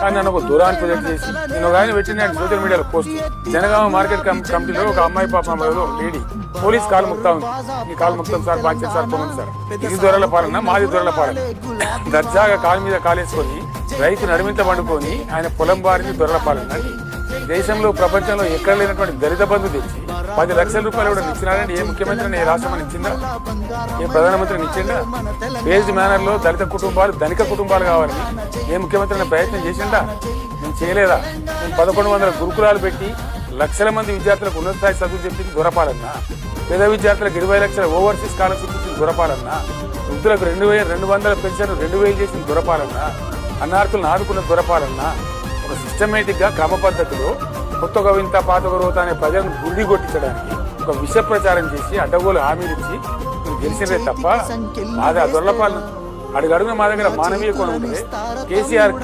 కానీ నన్ను ఒక దూరాన్ని ప్రొజెక్ట్ చేసి నేను ఒక ఆయన పెట్టిన సోషల్ మీడియాలో పోస్ట్. జనగామ మార్కెట్ కమిటీలో ఒక అమ్మాయి పాప అమ్మాయిలో లేడీ. పోలీస్ కాలు ముక్తా ఉంది. ఈ కాలు ముక్తం సార్ బాధ్యత సార్ పోండి సార్. ఇది దొరల పాలన మాది దొరల పాలన. దర్జాగా కాలు మీద కాలేసుకొని రైతు నడిమింత పండుకొని ఆయన పొలం బారిని దొరల పాలన. దేశంలో ప్రపంచంలో ఎక్కడ లేనటువంటి దళిత బంధు తెచ్చి పది లక్షల రూపాయలు కూడా ఇచ్చినారంటే ఏ ముఖ్యమంత్రిని ఏ రాష్ట్రం ఇచ్చిందా ఏ ప్రధానమంత్రిని ఇచ్చిందా బేస్డ్ మేనర్లో దళిత కుటుంబాలు ధనిక కుటుంబాలు కావాలని ఏ ముఖ్యమంత్రిని ప్రయత్నం చేసిందా నేను చేయలేదా? నేను పదకొండు వందల గురుకులాలు పెట్టి లక్షల మంది విద్యార్థులకు ఉన్నత స్థాయి చదువు చెప్పింది దొరపాలన్నా. పేద విద్యార్థులకు ఇరవై లక్షల ఓవర్సీస్ స్కాలర్షిప్ ఇచ్చింది దొరపాలన్నా. వృద్ధులకు రెండు వేల రెండు వందల పెన్షన్ రెండు వేలు చేసిన దొరపాలన్నా. అన్నార్థులను ఆదుకున్న దొరపాలన్నా. ఒక సిస్టమేటిక్గా క్రమ పద్ధతిలో కొత్త ఒక వింత పాత ఒక అనే ప్రజలను గుడి కొట్టించడానికి ఒక విష ప్రచారం చేసి అడ్డగోలు హామీలు ఇచ్చి గెలిచినదే తప్ప మాది ఆ దొరలపాలన అడుగడుగున మా దగ్గర మానవీయ కోణం ఉంటుంది కేసీఆర్